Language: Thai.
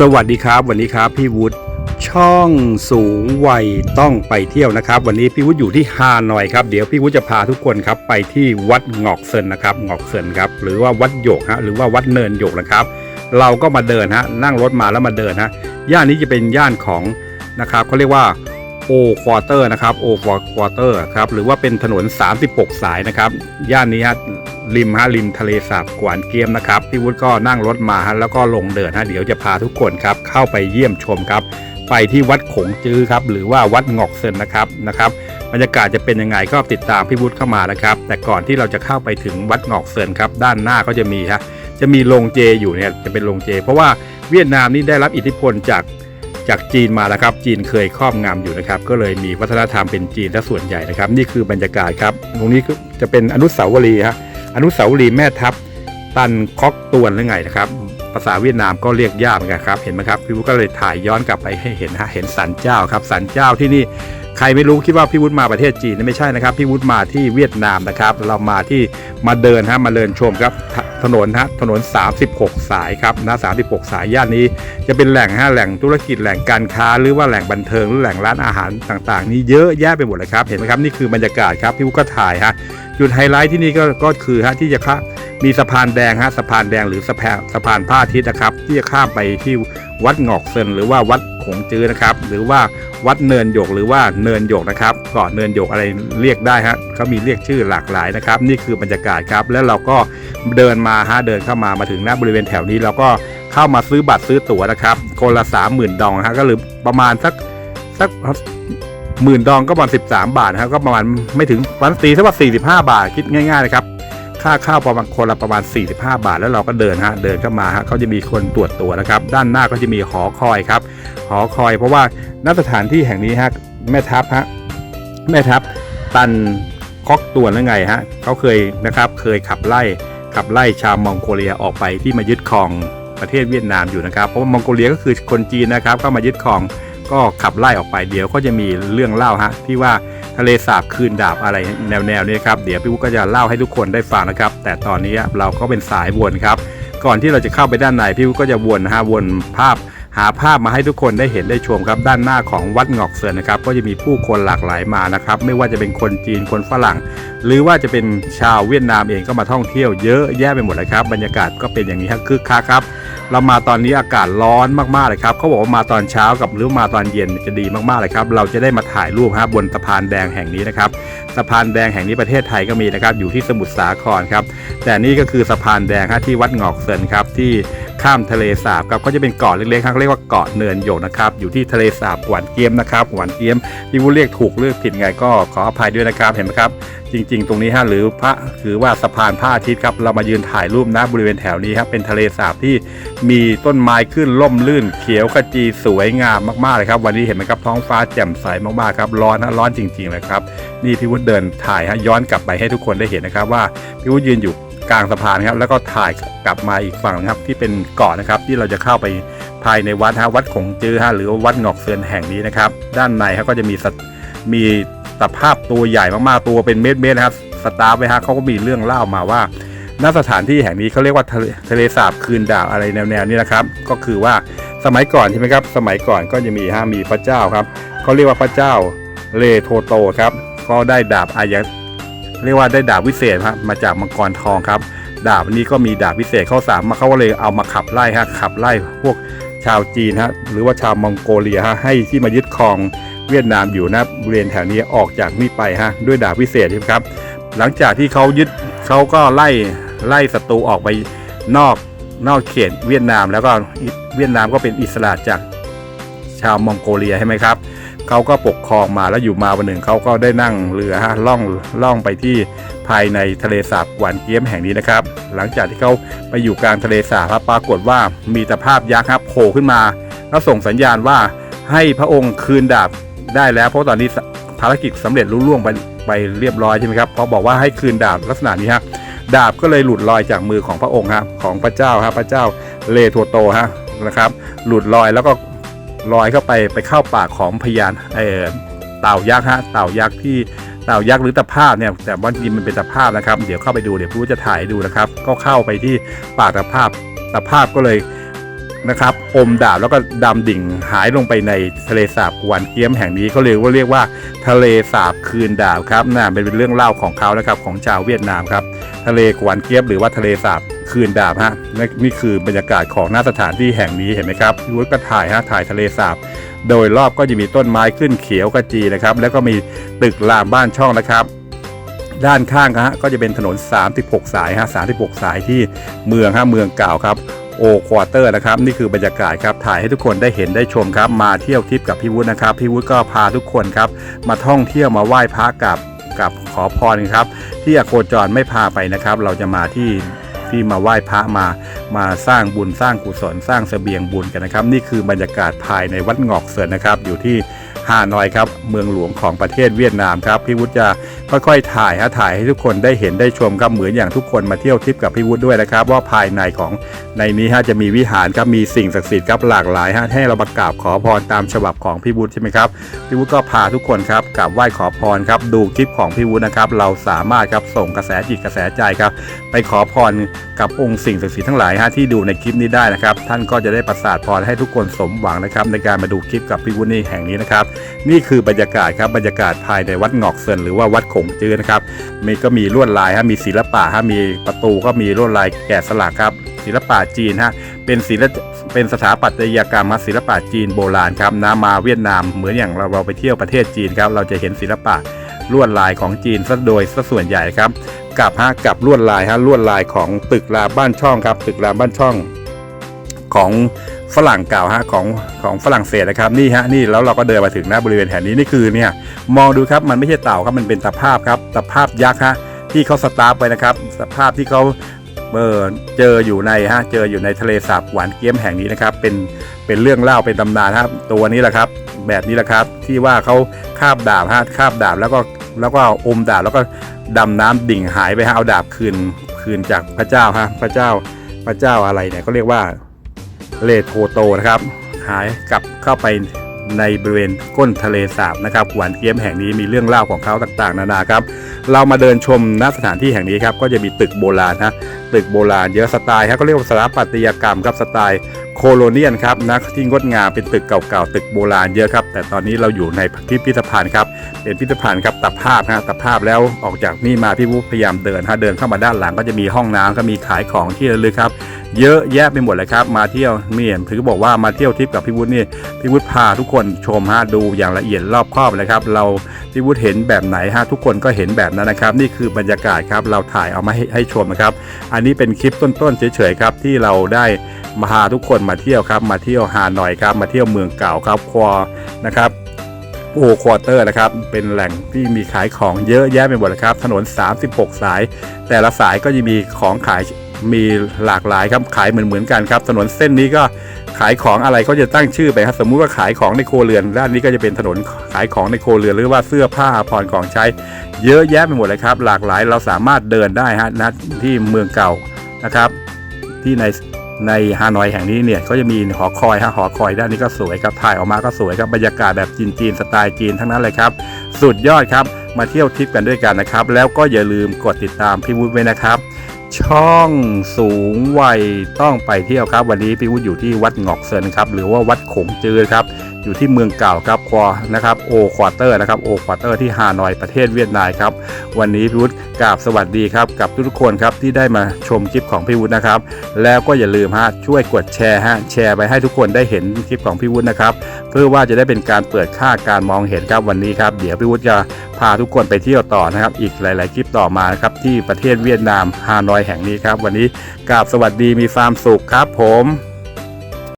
สวัสดีครับ วันนี้ครับพี่วุฒิช่องสูงวัยต้องไปเที่ยวนะครับ วันนี้พี่วุฒิอยู่ที่ฮานอยครับเดี๋ยวพี่วุฒิจะพาทุกคนครับไปที่วัดงอกเซินนะครับงอกเซินครับหรือว่าวัดโยกฮะหรือว่าวัดเนินโยกนะครับ เราก็มาเดินฮะนั่งรถมาแล้วมาเดินฮะย่านนี้จะเป็นย่านของนะครับเขาเรียกว่าโอควอเตอร์นะครับโอควอเตอร์ครับหรือว่าเป็นถนน 36 สายนะครับย่านนี้ฮะ ริมฮะริมทะเลสาบกวานเกียมนะครับพี่วุฒิก็นั่งรถมาฮะแล้วก็ลงเดินฮะเดี๋ยวจะพาทุกคนครับเข้าไปเยี่ยมชมครับ ไปที่วัดขงจื้อครับหรือว่าวัดงอกเซินนะครับนะครับบรรยากาศจะเป็นยังไงก็ติดตามพี่วุฒิเข้ามานะครับ แต่ก่อนที่เราจะเข้าไปถึงวัดงอกเซินครับด้านหน้าก็จะมีฮะจะมีโรงเจอยู่เนี่ยจะเป็นโรงเจ เพราะว่าเวียดนามนี่ได้รับอิทธิพลจากจากจีนมาแล้วครับ จีนเคยครอบงำอยู่นะครับ ก็เลยมีวัฒนธรรมเป็นจีนซะส่วนใหญ่นะครับ นี่คือบรรยากาศครับ ตรงนี้ก็จะเป็นอนุสาวรีย์ฮะ อนุสาวรีย์แม่ทัพตันคอกตวนหรือไงนะครับ ภาษาเวียดนามก็เรียกยากเหมือนกันครับ เห็นไหมครับ พี่วุฒิก็เลยถ่ายย้อนกลับไปให้เห็นฮะเห็นสันเจ้าครับสันเจ้าที่นี่ใครไม่รู้คิดว่าพี่วุฒิมาประเทศจีนไม่ใช่นะครับ พี่วุฒิมาที่เวียดนามนะครับ เรามาที่มาเดินฮะมาเดินชมครับถนนฮะถนน 36 สายครับนะ36 สายย่านนี้ จะเป็นแหล่งฮะแหล่งธุรกิจแหล่งการค้า หรือว่าแหล่งบันเทิงหรือแหล่งร้านอาหารต่างๆ นี่เยอะแยะไปหมดเลยครับเห็นไหมครับนี่คือบรรยากาศครับพี่วุฒิก็ถ่ายฮะ จุดไฮไลท์ที่นี่ก็ก็คือฮะที่จะข้ามีสะพานแดงฮะสะพานแดงหรือสะพานสะพานพระอาทิตย์นะครับ ที่จะข้ามไปที่วัดงอกเซินหรือว่าวัดขงจื้อนะครับ หรือว่าวัดเนินหยกหรือว่าเนินหยกนะครับเกาะเนินหยกอะไรเรียกได้ฮะเขามีเรียกชื่อหลากหลายนะครับ นี่คือบรรยากาศครับ แล้วเราก็เดินมาฮะเดินเข้ามามาถึงหน้าบริเวณแถวนี้เราก็เข้ามาซื้อบัตรซื้อตั๋วนะครับคนละสามหมื่นดองฮะก็หรือประมาณสักสัก หมื่นดองก็ประมาณ13 บาทนะครับก็ประมาณไม่ถึงวันตีถ้าว่า45 บาทคิดง่ายๆนะครับค่าข้าวประมาณคนละประมาณ 45 บาท แล้วเราก็เดินฮะเดินเข้ามาฮะเขาจะมีคนตรวจตัวนะครับ ด้านหน้าก็จะมีหอคอยครับ หอคอย เพราะว่าณสถานที่แห่งนี้ฮะแม่ทัพฮะแม่ทัพตันคอกตัวนั่นไงฮะเขาเคยนะครับเคยขับไล่ขับไล่ชาวมองโกเลียออกไปที่มายึดครองประเทศเวียดนามอยู่นะครับเพราะว่ามองโกเลียก็คือคนจีนนะครับเข้ามายึดครอง ก็ขับไล่ออกไปเดี๋ยวก็จะมีเรื่องเล่าฮะที่ว่าทะเลสาบคืนดาบอะไรแนวๆนี้ครับเดี๋ยวพี่วุก็จะเล่าให้ทุกคนได้ฟังนะครับ แต่ตอนนี้เราก็เป็นสายวนครับ ก่อนที่เราจะเข้าไปด้านในพี่วุก็จะวนนะฮะวนภาพ หาภาพมาให้ทุกคนได้เห็นได้ชมครับด้านหน้าของวัดงอกเซินนะครับ ก็จะมีผู้คนหลากหลายมานะครับ ไม่ว่าจะเป็นคนจีนคนฝรั่ง หรือว่าจะเป็นชาวเวียดนามเองก็มาท่องเที่ยวเยอะแยะไปหมดเลยครับ บรรยากาศก็เป็นอย่างนี้ครับคึกคักครับ เรามาตอนนี้อากาศร้อนมากๆเลยครับเขาบอกว่ามาตอนเช้ากับหรือมาตอนเย็นจะดีมากๆเลยครับเราจะได้มาถ่ายรูปฮะบนสะพานแดงแห่งนี้นะครับสะพานแดงแห่งนี้ประเทศไทยก็มีนะครับอยู่ที่สมุทรสาครครับแต่นี่ก็คือสะพานแดงฮะที่วัดงอกเซินครับที่ ข้ามทะเลสาบครับก็จะเป็นเกาะเล็กๆครับเขาเรียกว่าเกาะเนินโยกนะครับอยู่ที่ทะเลสาบหวานเกียมนะครับหวานเกียมที่ผู้เรียกถูกเลือกผิดไงก็ขออภัยด้วยนะครับเห็นไหมครับ จริง ๆ ตรงนี้ฮะหรือพระคือว่าสะพานพระอาทิตย์ครับเรามายืนถ่ายรูปนะบริเวณแถวนี้ครับเป็นทะเลสาบที่มีต้นไม้ขึ้นร่มรื่น เขียวขจีสวยงามมากๆเลยครับ วันนี้เห็นไหมครับท้องฟ้าแจ่มใสมากๆครับร้อนนะร้อนจริงๆเลยครับนี่พี่วุฒิเดินถ่ายฮะย้อนกลับไปให้ทุกคนได้เห็นนะครับว่าพี่วุฒิยืนอยู่ กลางสะพานครับ แล้วก็ถ่ายกลับมาอีกฝั่งนะครับ ที่เป็นเกาะนะครับ ที่เราจะเข้าไปภายในวัดฮะวัดขงจื้อฮะหรือวัดงอกเซินแห่งนี้นะครับ ด้านในครับก็จะมีสัตมีตภาพตัวใหญ่มากๆตัวเป็นเม็ดๆนะครับสตาร์ไว้ฮะเขาก็มีเรื่องเล่ามาว่าณสถานที่แห่งนี้เขาเรียกว่าทะเลสาบคืนดาวอะไรแนวๆนี้นะครับ ก็คือว่าสมัยก่อนใช่ไหมครับ สมัยก่อนก็จะมีฮะมีพระเจ้าครับเขาเรียกว่าพระเจ้าเลโทโตครับก็ได้ดาบอายะ เรียกว่าได้ดาบวิเศษครับมาจากมังกรทองครับ ดาบนี้ก็มีดาบวิเศษเข้าสามมาเขาก็เลยเอามาขับไล่ฮะขับไล่พวกชาวจีนฮะหรือว่าชาวมองโกเลียฮะให้ที่มายึดครองเวียดนามอยู่นะบริเวณแถวนี้ออกจากนี่ไปฮะด้วยดาบพิเศษครับ หลังจากที่เขายึดเขาก็ไล่ไล่ศัตรูออกไปนอกนอกเขตเวียดนามแล้วก็เวียดนามก็เป็นอิสระจากชาวมองโกเลียใช่ไหมครับ เขาก็ปกครองมาแล้วอยู่มาวันหนึ่งเขาก็ได้นั่งเรือฮะล่องล่องไปที่ภายในทะเลสาบหวานเกี๊ยมแห่งนี้นะครับ หลังจากที่เขาไปอยู่กลางทะเลสาบปรากฏว่ามีตะภาพยักษ์ครับโผล่ขึ้นมา แล้วส่งสัญญาณว่าให้พระองค์คืนดาบได้แล้ว เพราะตอนนี้ภารกิจสำเร็จรุ่ล่วงไปไปเรียบร้อยใช่ไหมครับเพอบอกว่าให้คืนดาบลักษณะนี้ฮะดาบก็เลยหลุดลอยจากมือของพระองค์ฮะของพระเจ้าฮะพระเจ้าเลโทโตฮะนะครับ หลุดลอยแล้วก็ ลอยเข้าไปไปเข้าปากของพยานเออเต่ายักษ์ฮะเต่ายักษ์ที่เต่ายักษ์หรือตะภาพเนี่ยแต่ว่าจริงมันเป็นตะภาพนะครับ เดี๋ยวเข้าไปดูเดี๋ยวผู้จะถ่ายดูนะครับ ก็เข้าไปที่ปากตะภาพตะภาพก็เลย นะครับอมดาบแล้วก็ดำดิ่งหายลงไปในทะเลสาบกวนเกียมแห่งนี้เขาเรียกว่าเรียกว่า ทะเลสาบคืนดาบครับน่าเป็นเรื่องเล่าของเขานะครับของชาวเวียดนามครับทะเลกวนเกียบหรือว่าทะเลสาบคืนดาบฮะนี่นี่คือบรรยากาศของหน้าสถานที่แห่งนี้เห็นไหมครับพี่วุฒิก็ถ่ายฮะถ่ายทะเลสาบโดยรอบก็จะมีต้นไม้ขึ้นเขียวกระจีนะครับ แล้วก็มีตึกรามบ้านช่องนะครับด้านข้างฮะก็จะเป็นถนน 36 สายฮะ36 สายที่เมืองฮะเมืองเก่าครับ โอควอเตอร์นะครับนี่คือบรรยากาศครับถ่ายให้ทุกคนได้เห็นได้ชมครับ มาเที่ยวทริปกับพี่วุฒินะครับพี่วุฒิก็พาทุกคนครับ มาท่องเที่ยวมาไหว้พระกับกับขอพรครับที่อโคจรไม่พาไปนะครับ เราจะมาที่ที่มาไหว้พระมามาสร้างบุญสร้างกุศลสร้างเสบียงบุญกันนะครับ นี่คือบรรยากาศภายในวัดงอกเสินนะครับ อยู่ที่ ฮานอยครับเมืองหลวงของประเทศเวียดนามครับพี่วุฒิจะค่อยๆถ่ายฮะถ่ายให้ทุกคนได้เห็นได้ชมครับเหมือนอย่างทุกคนมาเที่ยวทริปกับพี่วุฒิด้วยนะครับ ว่าภายในของในนี้ฮะจะมีวิหารครับมีสิ่งศักดิ์สิทธิ์ครับหลากหลายฮะให้เราประกราบขอพรตามฉบับของพี่วุฒิใช่ไหมครับพี่วุฒิก็พาทุกคนครับกราบไหว้ขอพรครับดูคลิปของพี่วุฒินะครับเราสามารถครับส่งกระแสจิตกระแสใจครับไปขอพรกับองค์สิ่งศักดิ์สิทธิ์ทั้งหลายฮะที่ดูในคลิปนี้ได้นะครับ ท่านก็จะได้ประสาทพรให้ทุกคนสมหวังนะครับในการมาดูคลิปกับพี่วุฒินี่แห่งนี้นะครับนี่คือบรรยากาศครับบรรยากาศภายในวัดงอกเซินหรือว่าวัดขงจื้อนะครับมีก็มีลวดลายฮะมีศิลปะฮะมีประตูก็มีลวดลายแกะสลักครับ ศิลปะจีนฮะเป็นศิลปเป็นสถาปัตยกรรมศิลปะจีนโบราณครับนะมาเวียดนามเหมือนอย่างเราเราไปเที่ยวประเทศจีนครับ เราจะเห็นศิลปะลวดลายของจีนซะโดยซะส่วนใหญ่ครับกับฮะกับลวดลายฮะลวดลายของตึกรามบ้านช่องครับ ตึกรามบ้านช่องของ ฝรั่งเก่าฮะของของฝรั่งเศสนะครับนี่ฮะนี่แล้วเราก็เดินมาถึงหน้าบริเวณแห่งนี้นี่คือเนี่ยมองดูครับมันไม่ใช่เต่าครับมันเป็นตะภาพครับตะภาพยักษ์ฮะที่เขาสตาร์ฟไว้นะครับสภาพที่เขาเออเจออยู่ในฮะเจออยู่ในทะเลสาบหวานเกี้ยมแห่งนี้นะครับเป็นเป็นเรื่องเล่าเป็นตำนานครับตัวนี้แหละครับแบบนี้แหละครับที่ว่าเขาคาบดาบฮะคาบดาบแล้วก็แล้วก็อมดาบแล้วก็ดำน้ำดิ่งหายไปฮะเอาดาบคืนคืนจากพระเจ้าฮะพระเจ้าพระเจ้าอะไรเนี่ยก็เรียกว่า เลโทโตนะครับ หายกลับเข้าไปในบริเวณก้นทะเลสาบนะครับหวานเกี๊ยมแห่งนี้มีเรื่องเล่าของเขาต่างๆ นานาครับ เรามาเดินชมณสถานที่แห่งนี้ครับก็จะมีตึกโบราณฮะตึกโบราณเยอะสไตล์ครับก็เรียกว่าสถาปัตยกรรมครับสไตล์ โคโลเนียนครับนะที่งดงามเป็นตึกเก่าๆตึกโบราณเยอะครับ แต่ตอนนี้เราอยู่ในพิพิธภัณฑ์ครับเป็นพิพิธภัณฑ์ครับตัดภาพนะตัดภาพแล้วออกจากนี่มาพี่วุฒิพยายามเดินฮะเดินเข้ามาด้านหลังก็จะมีห้องน้ำก็มีขายของที่ระลึกครับ เยอะแยะไปหมดเลยครับมาเที่ยวนี่ถือบอกว่ามาเที่ยวทริปกับพี่วุฒินี่พี่วุฒิพาทุกคนชมฮะดูอย่างละเอียดรอบครอบเลยครับเรา พี่วุฒิเห็นแบบไหนฮะทุกคนก็เห็นแบบนั้นนะครับ นี่คือบรรยากาศครับเราถ่ายเอามาให้ให้ชมนะครับ อันนี้เป็นคลิปต้นๆเฉยๆครับที่เราได้มาพาทุกคนมาเที่ยวครับ มาเที่ยวฮาหน่อยครับ มาเที่ยวเมืองเก่าครับควอนะครับโอควอเตอร์นะครับ เป็นแหล่งที่มีขายของเยอะแยะไปหมดเลยครับ ถนน 36 สาย แต่ละสายก็จะมีของขาย มีหลากหลายครับขายเหมือนเหมือนๆกันครับถนนเส้นนี้ก็ขายของอะไรก็จะตั้งชื่อไปครับสมมุติว่าขายของในโครเรือนด้านนี้ก็จะเป็นถนนขายของในโครเรือนหรือว่าเสื้อผ้าอาภรณ์ของใช้ เยอะแยะไปหมดเลยครับ หลากหลายเราสามารถเดินได้ฮะณที่เมืองเก่านะครับ ที่ในในฮานอยแห่งนี้เนี่ยก็จะมีหอคอยฮะหอคอยด้านนี้ก็สวยครับถ่ายออกมาก็สวยครับบรรยากาศแบบจีนๆสไตล์จีนทั้งนั้นเลยครับ สุดยอดครับมาเที่ยวทริปกันด้วยกันนะครับ แล้วก็อย่าลืมกดติดตามพี่วุฒิไว้นะครับ ช่องสูงวัยต้องไปเที่ยวครับ วันนี้พี่วุฒิอยู่ที่วัดงอกเซินครับ หรือว่าวัดขงจือครับ อยู่ที่เมืองเก่าครับควอนะครับโอควอเตอร์นะครับโอควอเตอร์ที่ฮานอยประเทศเวียดนามครับวันนี้พี่วุฒิกราบสวัสดีครับกับทุกๆคนครับที่ได้มาชมคลิปของพี่วุฒินะครับ แล้วก็อย่าลืมฮะช่วยกดแชร์ฮะแชร์ไปให้ทุกคนได้เห็นคลิปของพี่วุฒินะครับเพื่อว่าจะได้เป็นการเปิดค่าการมองเห็นครับวันนี้ครับเดี๋ยวพี่วุฒิจะพาทุกคนไปเที่ยวต่อนะครับ อีกหลาย ๆ คลิปต่อมานะครับที่ประเทศเวียดนามฮานอยแห่งนี้ครับ วันนี้กราบสวัสดีมีความสุขครับผม